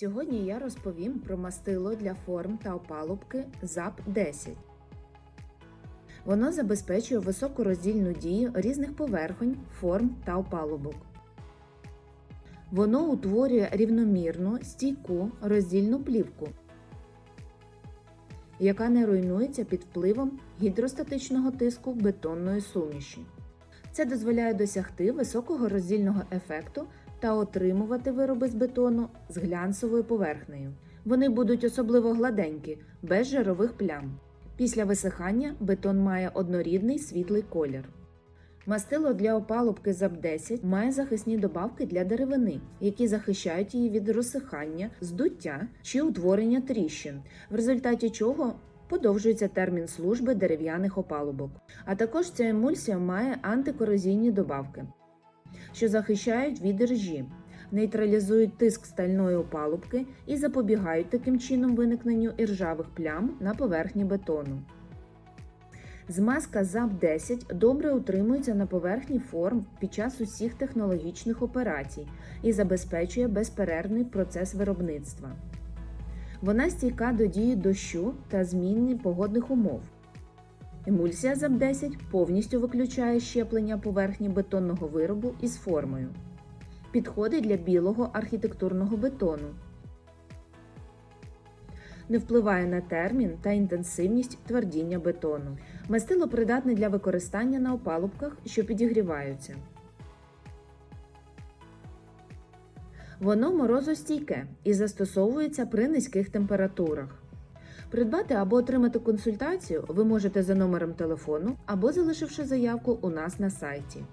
Сьогодні я розповім про мастило для форм та опалубки ЗАП-10. Воно забезпечує високу роздільну дію різних поверхонь, форм та опалубок. Воно утворює рівномірну, стійку роздільну плівку, яка не руйнується під впливом гідростатичного тиску бетонної суміші. Це дозволяє досягти високого роздільного ефекту та отримувати вироби з бетону з глянцевою поверхнею. Вони будуть особливо гладенькі, без жирових плям. Після висихання бетон має однорідний світлий колір. Мастило для опалубки ЗАП-10 має захисні добавки для деревини, які захищають її від розсихання, здуття чи утворення тріщин, в результаті чого подовжується термін служби дерев'яних опалубок. А також ця емульсія має антикорозійні добавки, що захищають від ржі, нейтралізують тиск стальної опалубки і запобігають таким чином виникненню іржавих плям на поверхні бетону. Змазка ЗАП-10 добре утримується на поверхні форм під час усіх технологічних операцій і забезпечує безперервний процес виробництва. Вона стійка до дії дощу та зміни погодних умов. Емульсія ЗАП-10 повністю виключає щеплення поверхні бетонного виробу із формою. Підходить для білого архітектурного бетону. Не впливає на термін та інтенсивність твердіння бетону. Мастило придатне для використання на опалубках, що підігріваються. Воно морозостійке і застосовується при низьких температурах. Придбати або отримати консультацію ви можете за номером телефону або залишивши заявку у нас на сайті.